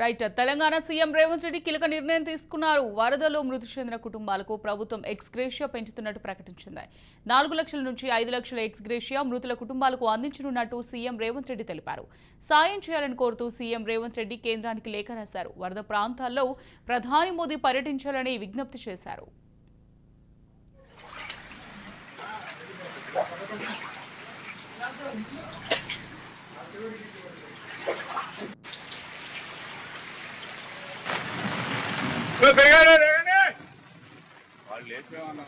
Right Telangana CM Revanth Reddy కీలక నిర్ణయం తీసుకున్నారు. వరదలో మృతి చెందిన కుటుంబాలకు ప్రభుత్వం ఎక్స్గ్రేషియా పెంచుతున్నట్టు ప్రకటించింది. నాలుగు లక్షల నుంచి ఐదు లక్షల ఎక్స్గ్రేషియా మృతుల కుటుంబాలకు అందించనున్నట్టు సీఎం రేవంత్ రెడ్డి తెలిపారు. సాయం చేయాలని కోరుతూ సీఎం రేవంత్ రెడ్డి కేంద్రానికి లేఖ రాశారు. వరద ప్రాంతాల్లో ప్రధాని మోదీ పర్యటించాలని విజ్ఞప్తి చేశారు. వాళ్ళు లేచేవాళ్ళు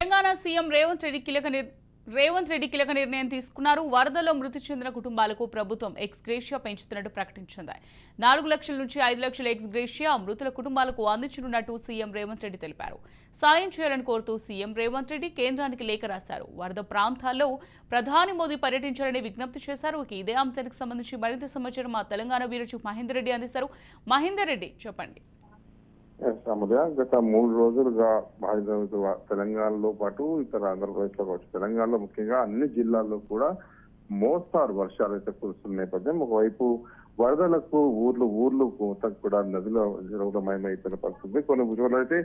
తెలంగాణ సీఎం రేవంత్ రెడ్డి కీలక రేవంత్ రెడ్డి కీలక నిర్ణయం తీసుకున్నారు. వరదలో మృతి చెందిన కుటుంబాలకు ప్రభుత్వం ఎక్స్ గ్రేషియా పెంచుతున్నట్టు ప్రకటించింది. నాలుగు లక్షల నుంచి ఐదు లక్షల ఎక్స్ గ్రేషియా మృతుల కుటుంబాలకు అందించనున్నట్టు సీఎం రేవంత్ రెడ్డి తెలిపారు. సాయం చేయాలని కోరుతూ సీఎం రేవంత్ రెడ్డి కేంద్రానికి లేఖ రాశారు. వరద ప్రాంతాల్లో ప్రధాని మోదీ పర్యటించాలని విజ్ఞప్తి చేశారు. ఇదే అంశానికి సంబంధించి మరింత సమాచారం మా తెలంగాణ వీరచు మహేందర్ రెడ్డి అందిస్తారు. మహేందర్ రెడ్డి చెప్పండి. సముద్ర గత మూడు రోజులుగా బాధిత తెలంగాణలో పాటు ఇతర ఆంధ్రప్రదేశ్లో కావచ్చు తెలంగాణలో ముఖ్యంగా అన్ని జిల్లాల్లో కూడా మోస్తారు వర్షాలు అయితే కురుస్తున్న నేపథ్యం. ఒకవైపు వరదలకు ఊర్లు ఊర్లు మొత్తం కూడా నదిలో జలమయమైపోయిన పరిస్థితి. కొన్ని ఊర్లలో అయితే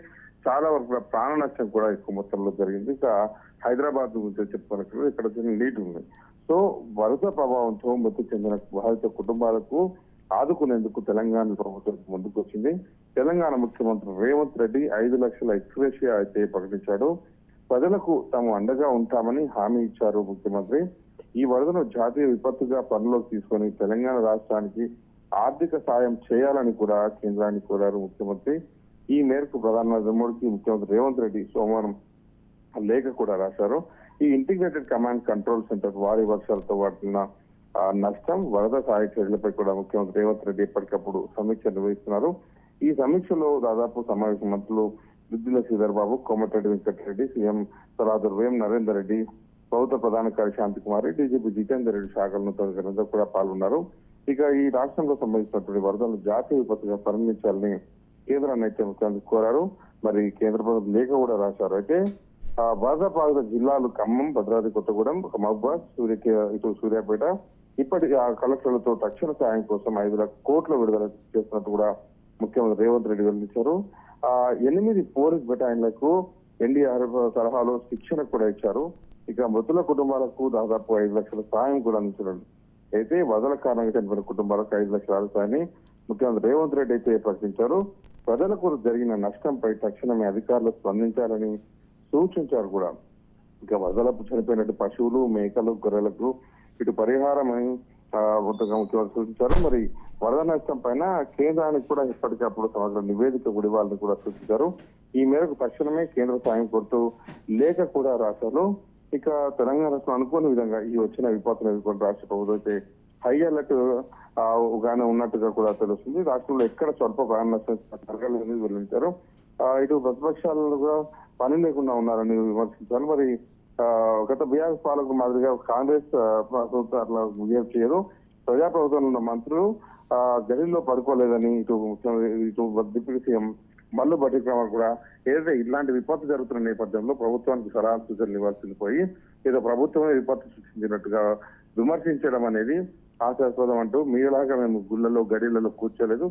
చాలా వరకు ప్రాణ నష్టం కూడా ఎక్కువ మొత్తంలో జరిగింది. ఇక హైదరాబాద్ గురించి చెప్పుకోవాలి ఇక్కడ చిన్న నీటి ఉంది. సో వరద ప్రభావంతో మృతి చెందిన బాధిత కుటుంబాలకు ఆదుకునేందుకు తెలంగాణ ప్రభుత్వం ముందుకు వచ్చింది తెలంగాణ ముఖ్యమంత్రి రేవంత్ రెడ్డి ఐదు లక్షల ఎక్స్గ్రేషియా అయితే ప్రకటించాడు. ప్రజలకు తాము అండగా ఉంటామని హామీ ఇచ్చారు ముఖ్యమంత్రి. ఈ వరదను జాతీయ విపత్తుగా పనిలోకి తీసుకొని తెలంగాణ రాష్ట్రానికి ఆర్థిక సాయం చేయాలని కూడా కేంద్రాన్ని కోరారు ముఖ్యమంత్రి. ఈ మేరకు ప్రధాని నరేంద్ర మోడీకి ముఖ్యమంత్రి రేవంత్ రెడ్డి సోమవారం లేఖ కూడా రాశారు. ఈ ఇంటిగ్రేటెడ్ కమాండ్ కంట్రోల్ సెంటర్ భారీ వర్షాలతో వాడుతున్న ఆ, నష్టం వరద సహాయక చర్యలపై కూడా ముఖ్యమంత్రి రేవంత్ రెడ్డి ఎప్పటికప్పుడు సమీక్ష నిర్వహిస్తున్నారు. ఈ సమీక్షలో దాదాపు సమావేశ మంత్రులు దుద్దిల శ్రీధర్ బాబు కోమటిరెడ్డి వెంకటరెడ్డి సీఎం సరాదుర్ వేం నరేందర్ రెడ్డి ప్రభుత్వ ప్రధాన కార్యశాంతి శాంతి కుమారి డీజీపీ జితేందర్ రెడ్డి శాఖలను తదితరులందరూ కూడా పాల్గొన్నారు. ఇక ఈ రాష్ట్రంలో సంబంధించినటువంటి వరదలను జాతీయ విపత్తుగా పరిగణించాలని కేంద్రాన్ని అయితే ముఖ్యమంత్రి కోరారు. మరి కేంద్ర ప్రభుత్వం లేఖ కూడా రాశారు. అయితే ఆ బాధిత జిల్లాలు ఖమ్మం భద్రాద్రి కొత్తగూడెం మహబూబాద్ సూర్య ఇటు సూర్యాపేట. ఇప్పటి ఆ కలెక్టర్లతో తక్షణ సాయం కోసం ఐదు లక్షల కోట్ల విడుదల చేస్తున్నట్టు కూడా ముఖ్యమంత్రి రేవంత్ రెడ్డి వెల్లడించారు. ఆ ఎనిమిది పోలీస్ బెటాలియన్లకు ఎన్డీఆర్ఎఫ్ తరహాలో శిక్షణ కూడా ఇచ్చారు. ఇక మృతుల కుటుంబాలకు దాదాపు ఐదు లక్షల సాయం కూడా అందించారు అయితే వదల కారణంగా చనిపోయిన కుటుంబాలకు ఐదు లక్షల ఆదాయాన్ని ముఖ్యమంత్రి రేవంత్ రెడ్డి అయితే ప్రకటించారు. ప్రజలకు జరిగిన నష్టంపై తక్షణమే అధికారులు స్పందించాలని సూచించారు కూడా. ఇక వరదలకు చనిపోయినట్టు పశువులు మేకలు గొర్రెలకు ఇటు పరిహారం అని, ముఖ్యమంత్రి సూచించారు. మరి వరద నష్టం పైన కేంద్రానికి కూడా ఎప్పటికప్పుడు సమగ్ర నివేదిక కూడా ఇవ్వాలని కూడా సూచించారు. ఈ మేరకు తక్షణమే కేంద్ర సాయం కోరుతూ లేఖ కూడా రాశారు. ఇక తెలంగాణ రాష్ట్రం అనుకోని విధంగా ఈ వచ్చిన విపత్తును ఎదుర్కొని రాష్ట్ర ప్రభుత్వం అయితే హై అలర్ట్ గానే ఉన్నట్టుగా కూడా తెలుస్తుంది. రాష్ట్రంలో ఎక్కడ స్వల్ప ప్రాణ నష్టం జరగలేదని వెల్లడించారు. ఇటు ఇటు కూడా పని లేకుండా ఉన్నారని విమర్శించారు. మరి గత బీఆర్ఎస్ పాలకుల మాదిరిగా కాంగ్రెస్ ప్రభుత్వం అట్లా బిహేవ్ చేయదు ప్రజాప్రభుత్వంలో ఉన్న మంత్రులు గదిలో పడుకోలేదని ఇటు ముఖ్యమంత్రి ఇటు డిప్యూటీ సీఎం మల్లు బట్టిక్రమ కూడా ఏదైతే ఇలాంటి విపత్తు జరుగుతున్న నేపథ్యంలో ప్రభుత్వానికి సలహా సూచనలు ఇవ్వాల్సింది పోయి ఏదో ప్రభుత్వమే విపత్తు సృష్టించినట్టుగా విమర్శించడం అనేది ఆశాస్పదం అంటూ మీలాగా మేము గుళ్ళలో గడిలలో కూర్చోలేదు.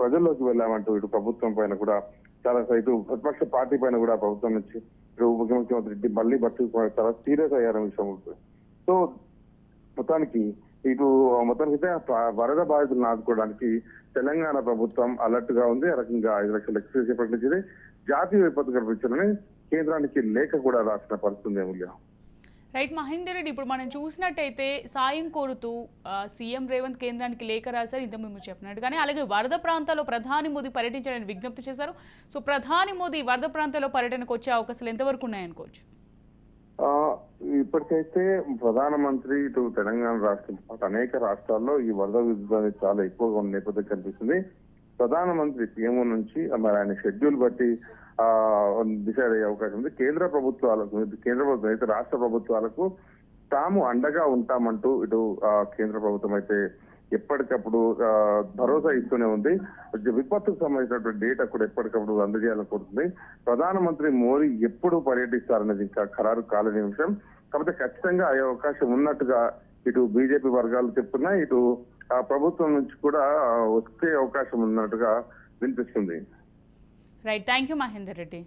ప్రజల్లోకి వెళ్ళామంటూ ఇటు ప్రభుత్వం పైన కూడా చాలా ఇటు ప్రతిపక్ష పార్టీ పైన కూడా ప్రభుత్వం నుంచి ఇప్పుడు ఉప ముఖ్యమంత్రి రెడ్డి మళ్ళీ భర్తీ చాలా సీరియస్ అయ్యారని విషయం సో మొత్తానికి ఇటు మొత్తానికి అయితే వరద బాధితులను ఆదుకోవడానికి తెలంగాణ ప్రభుత్వం అలర్ట్గా ఉంది. ఆ రకంగా ఐదు లక్షల ఎక్స్ప్రెస్ ప్రకటించింది జాతీయ విపత్తు కల్పించాలని కేంద్రానికి లేఖ కూడా రాసిన పరిస్థితుంది అమూల్య. రైట్ మహేందర్ రెడ్డి ఇప్పుడు మనం చూసినట్టయితే సాయం కోరుతూ సీఎం రేవంత్ కేంద్రానికి లేఖ రాశారు ఇంత మేము చెప్పినట్టు. కానీ అలాగే వరద ప్రాంతాల్లో ప్రధాని మోదీ పర్యటించాలని విజ్ఞప్తి చేశారు. సో ప్రధాని మోదీ వరద ప్రాంతాల్లో పర్యటనకు వచ్చే అవకాశాలు ఎంతవరకు ఉన్నాయనుకోవచ్చు ఇప్పటికైతే ప్రధానమంత్రి ఇటు తెలంగాణ రాష్ట్రం పాటు అనేక రాష్ట్రాల్లో ఈ వరద విధానం చాలా ఎక్కువగా ఉన్న నేపథ్యం కనిపిస్తుంది. ప్రధానమంత్రి సీఎం నుంచి మరి ఆయన షెడ్యూల్ బట్టి డిసైడ్ అయ్యే అవకాశం ఉంది. కేంద్ర ప్రభుత్వాలకు కేంద్ర ప్రభుత్వం అయితే రాష్ట్ర ప్రభుత్వాలకు తాము అండగా ఉంటామంటూ ఇటు కేంద్ర ప్రభుత్వం అయితే ఎప్పటికప్పుడు భరోసా ఇస్తూనే ఉంది. విపత్తుకు సంబంధించినటువంటి డేటా కూడా ఎప్పటికప్పుడు అందజేయాలని కోరుతుంది. ప్రధానమంత్రి మోడీ ఎప్పుడు పర్యటిస్తారనేది ఇంకా ఖరారు కాలేని విషయం కాకపోతే ఖచ్చితంగా అయ్యే అవకాశం ఉన్నట్టుగా ఇటు బీజేపీ వర్గాలు చెప్తున్నాయి. ఇటు ఆ ప్రభుత్వం నుంచి కూడా వచ్చే అవకాశం ఉన్నట్టుగా వినిపిస్తుంది. Right thank you Mahender Reddy